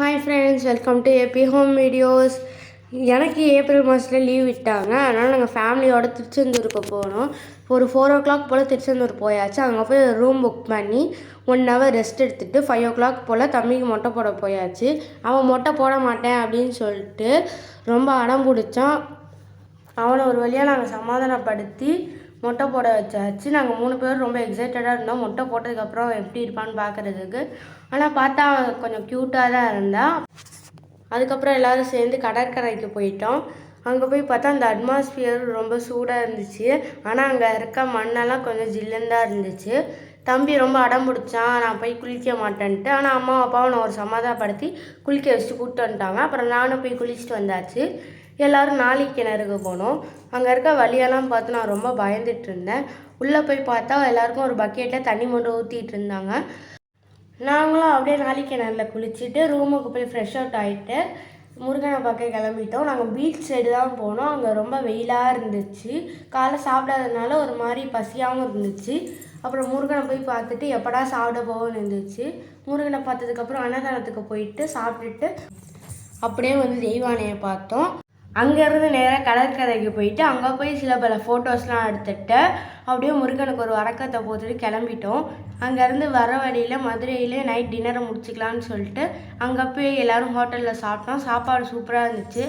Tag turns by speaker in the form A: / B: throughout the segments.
A: Hi friends welcome to AB home videos எனக்கு April மாதத்தில் leave விட்டாங்க. அதனால் நாங்கள் ஃபேமிலியோட திருச்செந்தூருக்கு போனோம். ஒரு ஃபோர் ஓ கிளாக் போல் திருச்செந்தூர் போயாச்சு. அங்கே போய் ரூம் புக் பண்ணி ஒன் ஹவர் ரெஸ்ட் எடுத்துகிட்டு ஃபைவ் ஓ கிளாக் போல் தம்பிக்கு மொட்டை போட போயாச்சு. அவன் மொட்டை போட மாட்டேன் அப்படின்னு சொல்லிட்டு ரொம்ப அடம் பிடிச்சான். அவனை ஒரு வழியாக நாங்கள் சமாதானப்படுத்தி மொட்டை போட வச்சாச்சு. நாங்கள் மூணு பேரும் ரொம்ப எக்ஸைட்டடாக இருந்தோம். மொட்டை போட்டதுக்கப்புறம் எப்படி இருப்பான்னு பார்க்குறதுக்கு ஆனால் பார்த்தா கொஞ்சம் க்யூட்டாக தான் இருந்தான் அதுக்கப்புறம் எல்லோரும் சேர்ந்து கடற்கரைக்கு போயிட்டோம். அங்கே போய் பார்த்தா அந்த அட்மாஸ்பியர் ரொம்ப சூடாக இருந்துச்சு. ஆனால் அங்கே இருக்க மண்ணெல்லாம் கொஞ்சம் ஜில்லுன்னு தான் இருந்துச்சு. தம்பி ரொம்ப அடம் பிடிச்சான் நான் போய் குளிக்க மாட்டேன்ட்டு. ஆனால் அம்மா அப்பாவும் நான் ஒரு சமாதானப்படுத்தி குளிக்க வச்சுட்டு கூப்பிட்டு வந்துட்டாங்க. அப்புறம் நானும் போய் குளிச்சுட்டு வந்தாச்சு. எல்லோரும் நாளை கிணறுக்கு போனோம். அங்கே இருக்க வழியெல்லாம் பார்த்து நான் ரொம்ப பயந்துட்டு இருந்தேன். உள்ளே போய் பார்த்தா எல்லாருக்கும் ஒரு பக்கெட்டில் தண்ணி மொண்டு ஊற்றிட்டு இருந்தாங்க. நாங்களும் அப்படியே நாளை கிணறுல குளிச்சுட்டு ரூமுக்கு போய் ஃப்ரெஷ் அவுட் ஆகிட்டு முருகனை பார்க்க கிளம்பிட்டோம். நாங்கள் பீச் சைடு தான் போனோம். அங்கே ரொம்ப வெயிலாக இருந்துச்சு. காலை சாப்பிடாததுனால ஒரு மாதிரி பசியாகவும் இருந்துச்சு. அப்புறம் முருகனை போய் பார்த்துட்டு எப்படா சாப்பிட போகணும்னு இருந்துச்சு. முருகனை பார்த்ததுக்கப்புறம் அன்னதானத்துக்கு போயிட்டு சாப்பிட்டுட்டு அப்படியே வந்து தெய்வானையை பார்த்தோம். அங்கேருந்து நேராக கடற்கரைக்கு போயிட்டு அங்கே போய் சில பல ஃபோட்டோஸ்லாம் எடுத்துகிட்டு அப்படியே முருகனுக்கு ஒரு வணக்கத்தை போட்டுட்டு கிளம்பிட்டோம். அங்கேருந்து வர வழியில் மதுரையிலே நைட் டின்னரை முடிச்சுக்கலான்னு சொல்லிட்டு அங்கே போய் எல்லோரும் ஹோட்டலில் சாப்பிட்டோம். சாப்பாடு சூப்பராக இருந்துச்சு.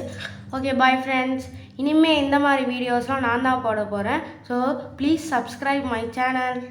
A: ஓகே பாய் ஃப்ரெண்ட்ஸ் இனிமேல் இந்த மாதிரி வீடியோஸ்லாம் நான் தான் போட போகிறேன் so please subscribe my channel